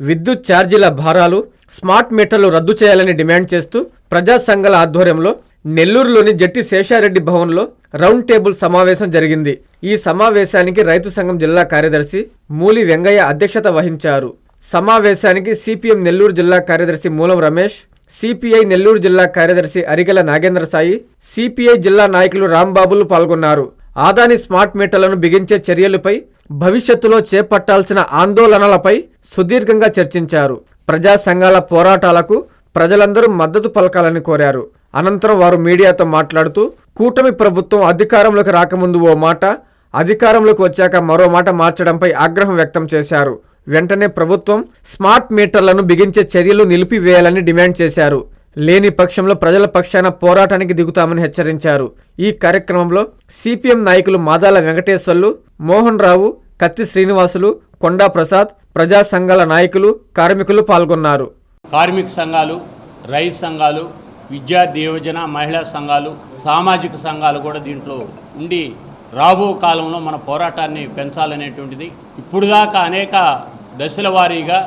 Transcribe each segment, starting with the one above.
విద్యుత్ ఛార్జీల భారాలు స్మార్ట్ మీటర్లు రద్దు చేయాలని డిమాండ్ చేస్తూ ప్రజా సంఘాల ఆధ్వర్యంలో నెల్లూరులోని జట్టి శేషారెడ్డి భవన్లో రౌండ్ టేబుల్ సమావేశం జరిగింది. ఈ సమావేశానికి రైతు సంఘం జిల్లా కార్యదర్శి మూలి వెంగయ్య అధ్యక్షత వహించారు. సమావేశానికి సిపిఎం నెల్లూరు జిల్లా కార్యదర్శి మూలం రమేష్ సిపిఐ నెల్లూరు జిల్లా కార్యదర్శి అరిగెల నాగేంద్ర సాయి సిపిఐ జిల్లా నాయకులు రాంబాబులు పాల్గొన్నారు. ఆదాని స్మార్ట్ మీటర్లను బిగించే చర్యలపై భవిష్యత్తులో చేపట్టాల్సిన ఆందోళనలపై సుదీర్ఘంగా చర్చించారు. ప్రజా సంఘాల పోరాటాలకు ప్రజలందరూ మద్దతు పలకాలని కోరారు. అనంతరం వారు మీడియాతో మాట్లాడుతూ కూటమి ప్రభుత్వం అధికారంలోకి రాకముందు ఓ మాట అధికారంలోకి వచ్చాక మరో మాట మార్చడంపై ఆగ్రహం వ్యక్తం చేశారు. వెంటనే ప్రభుత్వం స్మార్ట్ మీటర్లను బిగించే చర్యలు నిలిపివేయాలని డిమాండ్ చేశారు. లేని పక్షంలో ప్రజల పక్షాన పోరాటానికి దిగుతామని హెచ్చరించారు. ఈ కార్యక్రమంలో సిపిఎం నాయకులు మాదాల వెంకటేశ్వర్లు మోహన్ రావు కత్తి శ్రీనివాసులు కొండా ప్రసాద్ ప్రజా సంఘాల నాయకులు కార్మికులు పాల్గొన్నారు. కార్మిక సంఘాలు రైతు సంఘాలు విద్యార్థి దేవజన మహిళా సంఘాలు సామాజిక సంఘాలు కూడా దీంట్లో ఉండి రాబో కాలంలో మన పోరాటాన్ని పెంచాలనేటువంటిది. ఇప్పుడు దాకా అనేక దశల వారీగా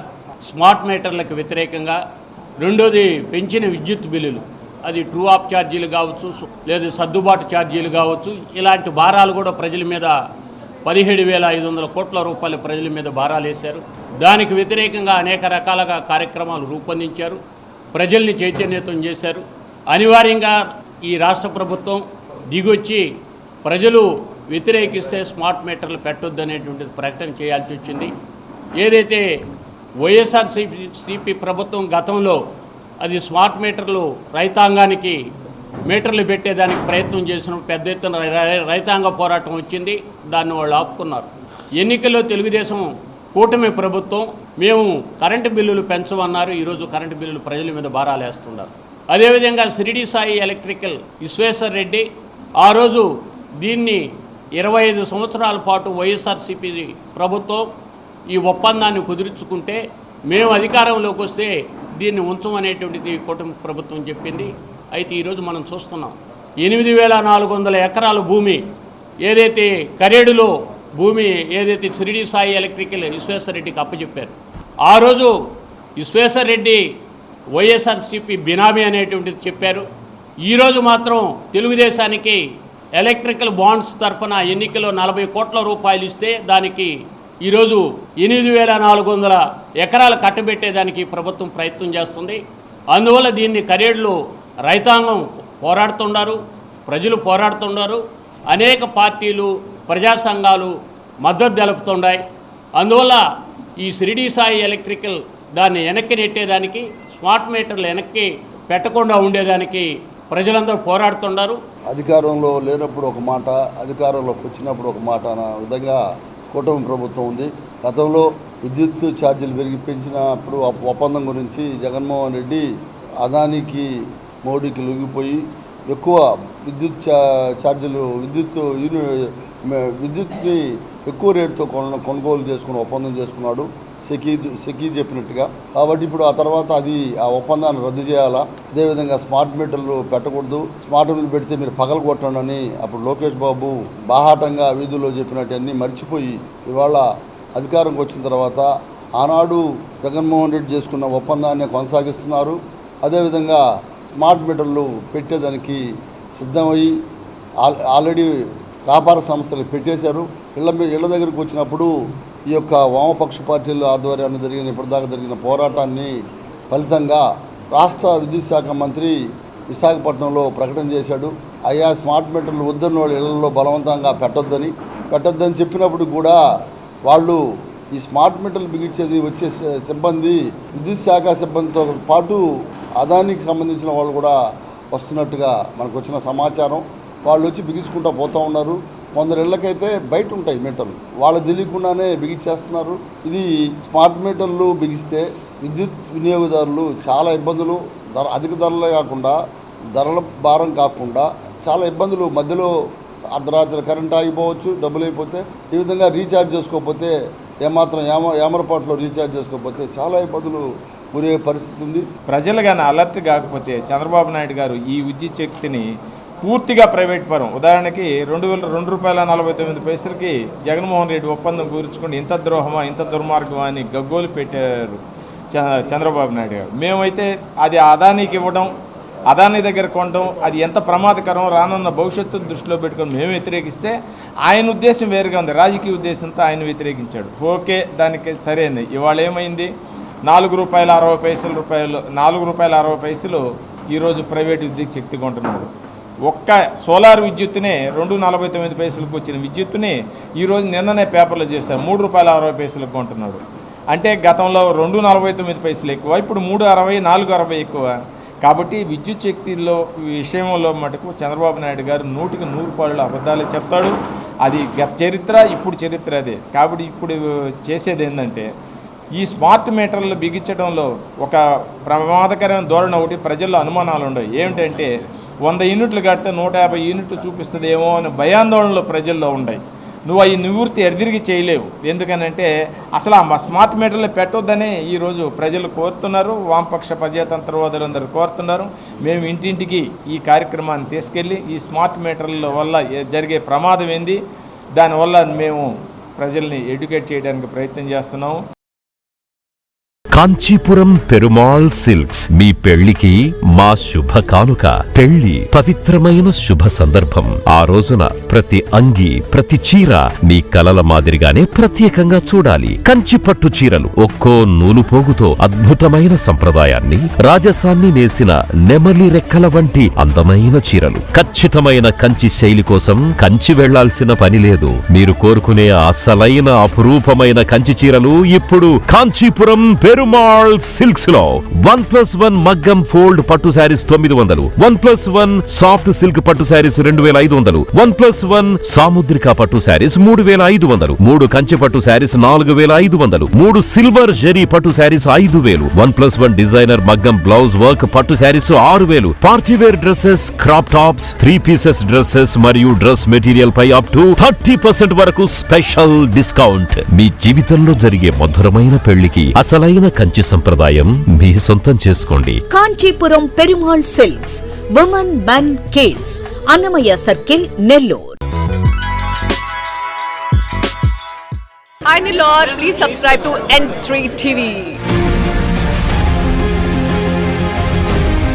స్మార్ట్ మీటర్లకు వ్యతిరేకంగా రెండోది పెంచిన విద్యుత్ బిల్లులు. అది ట్రూ ఆఫ్ ఛార్జీలు కావచ్చు లేదా సర్దుబాటు ఛార్జీలు కావచ్చు. ఇలాంటి భారాలు కూడా ప్రజల మీద పదిహేడు వేల ఐదు వందల కోట్ల రూపాయలు ప్రజల మీద భారాలు వేశారు. దానికి వ్యతిరేకంగా అనేక రకాలుగా కార్యక్రమాలు రూపొందించారు. ప్రజల్ని చైతన్యతం చేశారు. అనివార్యంగా ఈ రాష్ట్ర ప్రభుత్వం దిగొచ్చి ప్రజలు వ్యతిరేకిస్తే స్మార్ట్ మీటర్లు పెట్టొద్దనేటువంటిది ప్రకటన చేయాల్సి వచ్చింది. ఏదైతే వైఎస్ఆర్సీపీ సిపి ప్రభుత్వం గతంలో అది స్మార్ట్ మీటర్లు రైతాంగానికి మీటర్లు పెట్టేదానికి ప్రయత్నం చేసిన పెద్ద ఎత్తున రై- రైతాంగ పోరాటం వచ్చింది. దాన్ని వాళ్ళు ఆపుకున్నారు. ఎన్నికల్లో తెలుగుదేశం కూటమి ప్రభుత్వం మేము కరెంటు బిల్లులు పెంచమన్నారు. ఈరోజు కరెంటు బిల్లులు ప్రజల మీద భారాలు వేస్తున్నారు. అదేవిధంగా షిరిడి సాయి ఎలక్ట్రికల్ విశ్వేశ్వర్ రెడ్డి ఆ రోజు దీన్ని ఇరవై ఐదు సంవత్సరాల పాటు వైఎస్ఆర్సీపీ ప్రభుత్వం ఈ ఒప్పందాన్ని కుదుర్చుకుంటే మేము అధికారంలోకి వస్తే దీన్ని ఉంచమనేటువంటిది కూటమి ప్రభుత్వం చెప్పింది. అయితే ఈరోజు మనం చూస్తున్నాం. ఎనిమిది వేల నాలుగు వందల ఎకరాల భూమి ఏదైతే కరేడులో భూమి ఏదైతే షిరిడి సాయి ఎలక్ట్రికల్ విశ్వేశ్వరరెడ్డికి అప్పచెప్పారు. ఆ రోజు విశ్వేశ్వరరెడ్డి వైఎస్ఆర్సిపి బినామీ అనేటువంటిది చెప్పారు. ఈరోజు మాత్రం తెలుగుదేశానికి ఎలక్ట్రికల్ బాండ్స్ తరఫున ఎన్నికల్లో నలభై కోట్ల రూపాయలు ఇస్తే దానికి ఈరోజు ఎనిమిది వేల నాలుగు వందల ఎకరాలు కట్టబెట్టేదానికి ప్రభుత్వం ప్రయత్నం చేస్తుంది. అందువల్ల దీన్ని కరేడులో రైతాంగం పోరాడుతున్నారు ప్రజలు పోరాడుతున్నారు అనేక పార్టీలు ప్రజా సంఘాలు మద్దతు తెలుపుతున్నాయి అందువల్ల ఈ షిరిడి సాయి ఎలక్ట్రికల్ దాన్ని వెనక్కి నెట్టేదానికి స్మార్ట్ మీటర్లు వెనక్కి పెట్టకుండా ఉండేదానికి ప్రజలందరూ పోరాడుతున్నారు అధికారంలో లేనప్పుడు ఒక మాట అధికారంలోకి వచ్చినప్పుడు ఒక మాట అన్న విధంగా కూటమి ప్రభుత్వం ఉంది. గతంలో విద్యుత్ ఛార్జీలు పెరిగి పెంచినప్పుడు ఒప్పందం గురించి జగన్మోహన్ రెడ్డి అదానికి మోడీకి లొంగిపోయి ఎక్కువ విద్యుత్ చా ఛార్జీలు విద్యుత్ యూని విద్యుత్ని ఎక్కువ రేటుతో కొన కొనుగోలు చేసుకుని ఒప్పందం చేసుకున్నాడు. సెకీద్ సెకీద్ చెప్పినట్టుగా. కాబట్టి ఇప్పుడు ఆ తర్వాత అది ఆ ఒప్పందాన్ని రద్దు చేయాలా? అదేవిధంగా స్మార్ట్ మీటర్లు పెట్టకూడదు. స్మార్ట్ మీటర్లు పెడితే మీరు పగలు కొట్టండి అప్పుడు లోకేష్ బాబు బాహాటంగా వీధుల్లో చెప్పినట్టు అన్నీ మర్చిపోయి ఇవాళ అధికారంకి వచ్చిన తర్వాత ఆనాడు జగన్మోహన్ రెడ్డి చేసుకున్న ఒప్పందాన్ని కొనసాగిస్తున్నారు. అదేవిధంగా స్మార్ట్ మీటర్లు పెట్టేదానికి సిద్ధమయ్యి ఆల్- ఆల్రెడీ వ్యాపార సంస్థలు పెట్టేశారు. ఇళ్ళ మీ ఇళ్ళ దగ్గరికి వచ్చినప్పుడు ఈ యొక్క వామపక్ష పార్టీల ఆధ్వర్యాన్ని జరిగిన ఇప్పటిదాకా జరిగిన పోరాటాన్ని ఫలితంగా రాష్ట్ర విద్యుత్ శాఖ మంత్రి విశాఖపట్నంలో ప్రకటన చేశాడు. అయ్యా స్మార్ట్ మీటర్లు వద్దన్న వాళ్ళ ఇళ్ళలో బలవంతంగా పెట్టొద్దని. పెట్టొద్దని చెప్పినప్పుడు కూడా వాళ్ళు ఈ స్మార్ట్ మీటర్లు బిగించేది వచ్చే సిబ్బంది విద్యుత్ శాఖ సిబ్బందితో పాటు అదానికి సంబంధించిన వాళ్ళు కూడా వస్తున్నట్టుగా మనకు వచ్చిన సమాచారం. వాళ్ళు వచ్చి బిగించుకుంటూ పోతూ ఉన్నారు. కొందరు ఇళ్ళకైతే బయట ఉంటాయి మీటర్లు వాళ్ళు తెలియకుండానే బిగించేస్తున్నారు ఇది స్మార్ట్ మీటర్లు బిగిస్తే విద్యుత్ వినియోగదారులు చాలా ఇబ్బందులు. ధర అధిక ధరలే కాకుండా ధరల భారం కాకుండా చాలా ఇబ్బందులు. మధ్యలో అర్ధరాత్రి కరెంట్ ఆగిపోవచ్చు డబ్బులు అయిపోతే ఈ విధంగా రీఛార్జ్ చేసుకోకపోతే ఏమాత్రం ఏమ ఏమరపాట్లో రీఛార్జ్ చేసుకోకపోతే చాలా ఇబ్బందులు గురయ్యే పరిస్థితి ఉంది. ప్రజలు కానీ అలర్ట్ కాకపోతే చంద్రబాబు నాయుడు గారు ఈ విద్యుత్ శక్తిని పూర్తిగా ప్రైవేట్ పరం. ఉదాహరణకి రెండు వేల రెండు రూపాయల నలభై తొమ్మిది పైసలకి జగన్మోహన్ రెడ్డి ఒప్పందం కూర్చుకుని ఇంత ద్రోహమా ఇంత దుర్మార్గమా అని గగ్గోలు పెట్టారు చ- చంద్రబాబు నాయుడు గారు. మేమైతే అది అదానీకి ఇవ్వడం అదానీ దగ్గర కొనడం అది ఎంత ప్రమాదకరం రానున్న భవిష్యత్తు దృష్టిలో పెట్టుకొని మేము వ్యతిరేకిస్తే ఆయన ఉద్దేశం వేరుగా ఉంది. రాజకీయ ఉద్దేశంతో ఆయన వ్యతిరేకించాడు. ఓకే దానికి సరైనది. ఇవాళ ఏమైంది? నాలుగు రూపాయల అరవై పైసల రూపాయలు నాలుగు రూపాయల అరవై పైసలు ఈరోజు ప్రైవేట్ విద్యుత్ శక్తి కొంటున్నాడు. ఒక్క సోలార్ విద్యుత్తునే రెండు నలభై తొమ్మిది పైసలకు వచ్చిన విద్యుత్తుని ఈరోజు నిన్ననే పేపర్లో చేశారు. మూడు రూపాయల అరవై పైసలకు కొంటున్నాడు. అంటే గతంలో రెండు నలభై తొమ్మిది పైసలు ఎక్కువ ఇప్పుడు మూడు అరవై నాలుగు అరవై ఎక్కువ. కాబట్టి విద్యుత్ శక్తిలో విషయంలో మటుకు చంద్రబాబు నాయుడు గారు నూటికి నూరు పాలు అబద్ధాలే చెప్తాడు. అది గత చరిత్ర ఇప్పుడు చరిత్ర అదే. కాబట్టి ఇప్పుడు చేసేది ఏంటంటే ఈ స్మార్ట్ మీటర్లు బిగించడంలో ఒక ప్రమాదకరమైన ధోరణి ఒకటి ప్రజల్లో అనుమానాలు ఉండవు ఏమిటంటే వంద యూనిట్లు కడితే నూట యాభై యూనిట్లు చూపిస్తుందేమో అని భయాందోళనలు ప్రజల్లో ఉన్నాయి. నువ్వు అవి నివృత్తి ఎడదిరిగి చేయలేవు. ఎందుకనంటే అసలు ఆ స్మార్ట్ మీటర్లు పెట్టొద్దనే ఈరోజు ప్రజలు కోరుతున్నారు. వామపక్ష ప్రజాతంత్రవాదులందరూ కోరుతున్నారు. మేము ఇంటింటికి ఈ కార్యక్రమాన్ని తీసుకెళ్ళి ఈ స్మార్ట్ మీటర్ల వల్ల జరిగే ప్రమాదం ఏంది? దానివల్ల మేము ప్రజల్ని ఎడ్యుకేట్ చేయడానికి ప్రయత్నం చేస్తున్నాము కాంచీపురం పెరుమాళ్ సిల్క్స్. మీ పెళ్ళికి మా శుభ కానుక పెళ్ళి పవిత్రమైన శుభ సందర్భం. ఆ రోజున ప్రతి అంగి ప్రతి చీర మీ కలల మాదిరిగానే ప్రత్యేకంగా చూడాలి. కంచి పట్టు చీరలు ఒక్కో నూలు పోగుతో అద్భుతమైన సంప్రదాయాన్ని రాజసాన్ని నేసిన నెమలి రెక్కల వంటి అందమైన చీరలు. ఖచ్చితమైన కంచి శైలి కోసం కంచి వెళ్ళాల్సిన పని లేదు. మీరు కోరుకునే అసలైన అపురూపమైన కంచి చీరలు ఇప్పుడు కాంచీపురం పెరుమాళ్ సిల్క్స్లో వన్ ప్లస్ వన్ మగ్గం ఫోల్డ్ పట్టు శారీస్ తొమ్మిది వందలు. One plus one soft silk పట్టు శారీస్ రెండు వేల ఐదు వందలు. వన్ ప్లస్ వన్ సాముద్రిక పట్టు శారీస్ మూడు వేల ఐదు వందలు. మూడు కంచె పట్టు శారీస్ నాలుగు వేల ఐదు వందలు. మూడు సిల్వర్ జరీ పట్టు శారీస్ ఐదు వేలు. వన్ ప్లస్ వన్ డిజైనర్ మగ్గం బ్లౌజ్ వర్క్ పట్టు శారీస్ ఆరు వేలు. Party wear dresses crop tops three pieces dresses మరియు డ్రెస్ మెటీరియల్ పై అప్ టు థర్టీ పర్సెంట్ వరకు స్పెషల్ డిస్కౌంట్ మీ జీవితంలో జరిగే మధురమైన పెళ్ళికి అసలైన కంచి సంప్రదాయం మీ సొంతం చేసుకోండి. Kanchipuram Perumal silks women men kids Annamayya circle Nellore Hi Nilor, please subscribe to N3 TV.